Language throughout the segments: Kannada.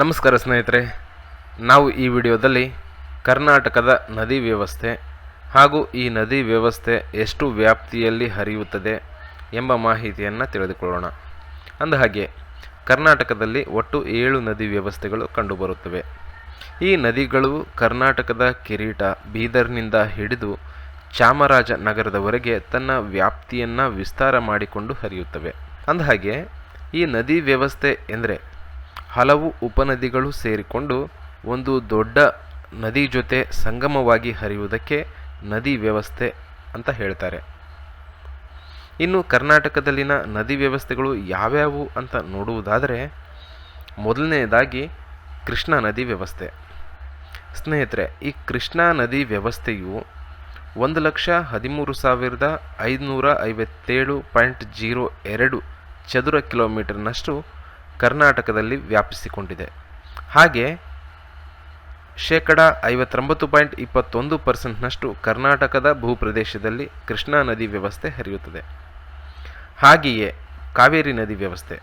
ನಮಸ್ಕಾರ ಸ್ನೇಹಿತರೆ. ನಾವು ಈ ವಿಡಿಯೋದಲ್ಲಿ ಕರ್ನಾಟಕದ ನದಿ ವ್ಯವಸ್ಥೆ ಹಾಗೂ ಈ ನದಿ ವ್ಯವಸ್ಥೆ ಎಷ್ಟು ವ್ಯಾಪ್ತಿಯಲ್ಲಿ ಹರಿಯುತ್ತದೆ ಎಂಬ ಮಾಹಿತಿಯನ್ನು ತಿಳಿದುಕೊಳ್ಳೋಣ. ಅಂದಹಾಗೆ, ಕರ್ನಾಟಕದಲ್ಲಿ ಒಟ್ಟು ಏಳು ನದಿ ವ್ಯವಸ್ಥೆಗಳು ಕಂಡುಬರುತ್ತವೆ. ಈ ನದಿಗಳು ಕರ್ನಾಟಕದ ಕಿರೀಟ ಬೀದರ್ನಿಂದ ಹಿಡಿದು ಚಾಮರಾಜನಗರದವರೆಗೆ ತನ್ನ ವ್ಯಾಪ್ತಿಯನ್ನು ವಿಸ್ತಾರ ಮಾಡಿಕೊಂಡು ಹರಿಯುತ್ತವೆ. ಅಂದಹಾಗೆ, ಈ ನದಿ ವ್ಯವಸ್ಥೆ ಎಂದರೆ ಹಲವು ಉಪನದಿಗಳು ಸೇರಿಕೊಂಡು ಒಂದು ದೊಡ್ಡ ನದಿ ಜೊತೆ ಸಂಗಮವಾಗಿ ಹರಿಯುವುದಕ್ಕೆ ನದಿ ವ್ಯವಸ್ಥೆ ಅಂತ ಹೇಳ್ತಾರೆ. ಇನ್ನು ಕರ್ನಾಟಕದಲ್ಲಿನ ನದಿ ವ್ಯವಸ್ಥೆಗಳು ಯಾವ್ಯಾವು ಅಂತ ನೋಡುವುದಾದರೆ ಮೊದಲನೆಯದಾಗಿ ಕೃಷ್ಣಾ ನದಿ ವ್ಯವಸ್ಥೆ. ಸ್ನೇಹಿತರೆ, ಈ ಕೃಷ್ಣಾ ನದಿ ವ್ಯವಸ್ಥೆಯು ಒಂದು ಲಕ್ಷ ಹದಿಮೂರು ಸಾವಿರದ ಐದುನೂರ ಐವತ್ತೇಳು ಪಾಯಿಂಟ್ ಜೀರೋ ಎರಡು ಚದುರ ಕಿಲೋಮೀಟರ್ನಷ್ಟು ಕರ್ನಾಟಕದಲ್ಲಿ ವ್ಯಾಪಿಸಿಕೊಂಡಿದೆ. ಹಾಗೆ ಶೇಕಡ ಐವತ್ತೊಂಬತ್ತು ಪಾಯಿಂಟ್ ಇಪ್ಪತ್ತೊಂದು ಪರ್ಸೆಂಟ್ನಷ್ಟು ಕರ್ನಾಟಕದ ಭೂಪ್ರದೇಶದಲ್ಲಿ ಕೃಷ್ಣಾ ನದಿ ವ್ಯವಸ್ಥೆ ಹರಿಯುತ್ತದೆ. ಹಾಗೆಯೇ ಕಾವೇರಿ ನದಿ ವ್ಯವಸ್ಥೆ.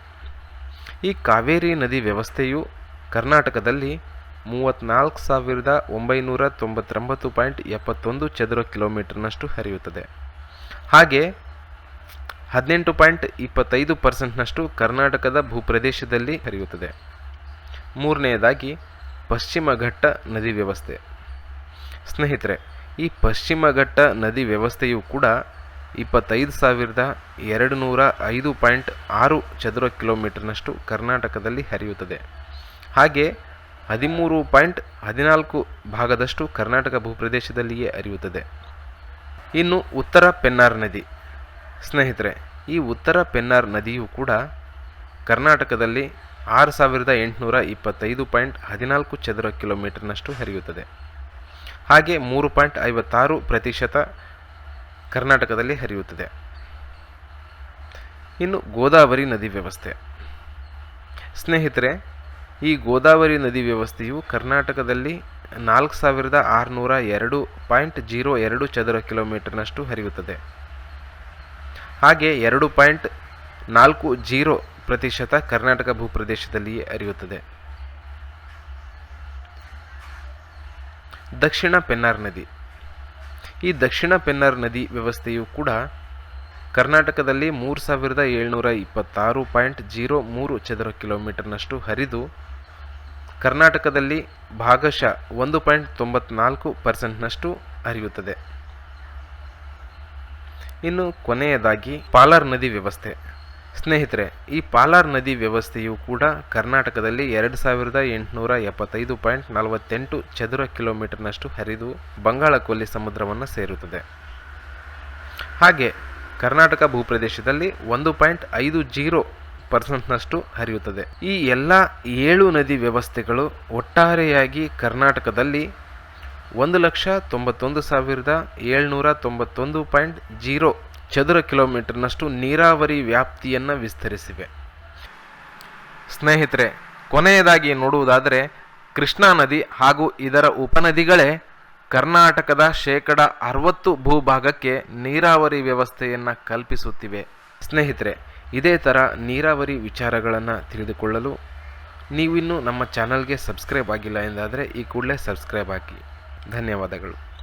ಈ ಕಾವೇರಿ ನದಿ ವ್ಯವಸ್ಥೆಯು ಕರ್ನಾಟಕದಲ್ಲಿ ಮೂವತ್ತ್ನಾಲ್ಕು ಸಾವಿರದ ಒಂಬೈನೂರ ತೊಂಬತ್ತೊಂಬತ್ತು ಪಾಯಿಂಟ್ ಎಪ್ಪತ್ತೊಂದು ಚದರ ಕಿಲೋಮೀಟರ್ನಷ್ಟು ಹರಿಯುತ್ತದೆ. ಹಾಗೆ ಹದಿನೆಂಟು ಪಾಯಿಂಟ್ ಇಪ್ಪತ್ತೈದು ಪರ್ಸೆಂಟ್ನಷ್ಟು ಕರ್ನಾಟಕದ ಭೂಪ್ರದೇಶದಲ್ಲಿ ಹರಿಯುತ್ತದೆ. ಮೂರನೆಯದಾಗಿ, ಪಶ್ಚಿಮ ಘಟ್ಟ ನದಿ ವ್ಯವಸ್ಥೆ. ಸ್ನೇಹಿತರೆ, ಈ ಪಶ್ಚಿಮ ಘಟ್ಟ ನದಿ ವ್ಯವಸ್ಥೆಯು ಕೂಡ ಇಪ್ಪತ್ತೈದು ಸಾವಿರದ ಎರಡು ನೂರ ಐದು ಪಾಯಿಂಟ್ ಆರು ಚದುರ ಕಿಲೋಮೀಟರ್ನಷ್ಟು ಕರ್ನಾಟಕದಲ್ಲಿ ಹರಿಯುತ್ತದೆ. ಹಾಗೆ, ಹದಿಮೂರು ಪಾಯಿಂಟ್ ಹದಿನಾಲ್ಕು ಭಾಗದಷ್ಟು ಕರ್ನಾಟಕ ಭೂಪ್ರದೇಶದಲ್ಲಿಯೇ ಹರಿಯುತ್ತದೆ. ಇನ್ನು ಉತ್ತರ ಪೆನ್ನಾರ್ ನದಿ. ಸ್ನೇಹಿತರೆ, ಈ ಉತ್ತರ ಪೆನ್ನಾರ್ ನದಿಯು ಕೂಡ ಕರ್ನಾಟಕದಲ್ಲಿ ಆರು ಸಾವಿರದ ಎಂಟುನೂರ ಇಪ್ಪತ್ತೈದು ಪಾಯಿಂಟ್ ಹದಿನಾಲ್ಕು ಚದರ ಕಿಲೋಮೀಟರ್ನಷ್ಟು ಹರಿಯುತ್ತದೆ. ಹಾಗೆ ಮೂರು ಪಾಯಿಂಟ್ ಐವತ್ತಾರು ಪ್ರತಿಶತ ಕರ್ನಾಟಕದಲ್ಲಿ ಹರಿಯುತ್ತದೆ. ಇನ್ನು ಗೋದಾವರಿ ನದಿ ವ್ಯವಸ್ಥೆ. ಸ್ನೇಹಿತರೆ, ಈ ಗೋದಾವರಿ ನದಿ ವ್ಯವಸ್ಥೆಯು ಕರ್ನಾಟಕದಲ್ಲಿ ನಾಲ್ಕು ಸಾವಿರದ ಆರುನೂರ ಎರಡು ಪಾಯಿಂಟ್ ಜೀರೋ ಎರಡು ಚದರ ಕಿಲೋಮೀಟರ್ನಷ್ಟು ಹರಿಯುತ್ತದೆ. ಹಾಗೆ ಎರಡು ಪಾಯಿಂಟ್ ನಾಲ್ಕು ಜೀರೋ ಪ್ರತಿಶತ ಕರ್ನಾಟಕ ಭೂಪ್ರದೇಶದಲ್ಲಿಯೇ ಅರಿಯುತ್ತದೆ ದಕ್ಷಿಣ ಪೆನ್ನಾರ್ ನದಿ. ಈ ದಕ್ಷಿಣ ಪೆನ್ನಾರ್ ನದಿ ವ್ಯವಸ್ಥೆಯು ಕೂಡ ಕರ್ನಾಟಕದಲ್ಲಿ ಮೂರು ಸಾವಿರದ ಏಳ್ನೂರ ಇಪ್ಪತ್ತಾರು ಪಾಯಿಂಟ್ ಜೀರೋ ಮೂರು ಚದರ ಕಿಲೋಮೀಟರ್ನಷ್ಟು ಹರಿದು ಕರ್ನಾಟಕದಲ್ಲಿ ಭಾಗಶಃ ಒಂದು ಪಾಯಿಂಟ್ ತೊಂಬತ್ನಾಲ್ಕು ಪರ್ಸೆಂಟ್ನಷ್ಟು ಹರಿಯುತ್ತದೆ. ಇನ್ನು ಕೊನೆಯದಾಗಿ ಪಾಲಾರ್ ನದಿ ವ್ಯವಸ್ಥೆ. ಸ್ನೇಹಿತರೆ, ಈ ಪಾಲಾರ್ ನದಿ ವ್ಯವಸ್ಥೆಯು ಕೂಡ ಕರ್ನಾಟಕದಲ್ಲಿ ಎರಡು ಸಾವಿರದ ಎಂಟುನೂರ ಎಪ್ಪತ್ತೈದು ಪಾಯಿಂಟ್ ನಲವತ್ತೆಂಟು ಚದುರ ಕಿಲೋಮೀಟರ್ನಷ್ಟು ಹರಿದು ಬಂಗಾಳ ಕೊಲ್ಲಿ ಸಮುದ್ರವನ್ನು ಸೇರುತ್ತದೆ. ಹಾಗೆ ಕರ್ನಾಟಕ ಭೂಪ್ರದೇಶದಲ್ಲಿ ಒಂದು ಪಾಯಿಂಟ್ ಐದು ಜೀರೋ ಪರ್ಸೆಂಟ್ನಷ್ಟು ಹರಿಯುತ್ತದೆ. ಈ ಎಲ್ಲ ಏಳು ನದಿ ವ್ಯವಸ್ಥೆಗಳು ಒಟ್ಟಾರೆಯಾಗಿ ಕರ್ನಾಟಕದಲ್ಲಿ ಒಂದು ಲಕ್ಷ ತೊಂಬತ್ತೊಂದು ಸಾವಿರದ ಏಳ್ನೂರ ತೊಂಬತ್ತೊಂದು ಪಾಯಿಂಟ್ ಜೀರೋ ಚದುರ ಕಿಲೋಮೀಟರ್ನಷ್ಟು ನೀರಾವರಿ ವ್ಯಾಪ್ತಿಯನ್ನು ವಿಸ್ತರಿಸಿವೆ. ಸ್ನೇಹಿತರೆ, ಕೊನೆಯದಾಗಿ ನೋಡುವುದಾದರೆ, ಕೃಷ್ಣಾ ನದಿ ಹಾಗೂ ಇದರ ಉಪನದಿಗಳೇ ಕರ್ನಾಟಕದ ಶೇಕಡ ಅರವತ್ತು ಭೂಭಾಗಕ್ಕೆ ನೀರಾವರಿ ವ್ಯವಸ್ಥೆಯನ್ನು ಕಲ್ಪಿಸುತ್ತಿವೆ. ಸ್ನೇಹಿತರೆ, ಇದೇ ಥರ ನೀರಾವರಿ ವಿಚಾರಗಳನ್ನು ತಿಳಿದುಕೊಳ್ಳಲು ನೀವಿನ್ನೂ ನಮ್ಮ ಚಾನಲ್ಗೆ ಸಬ್ಸ್ಕ್ರೈಬ್ ಆಗಿಲ್ಲ ಎಂದಾದರೆ ಈ ಕೂಡಲೇ ಸಬ್ಸ್ಕ್ರೈಬ್ ಆಗಿ ಧನ್ಯವಾದಗಳು.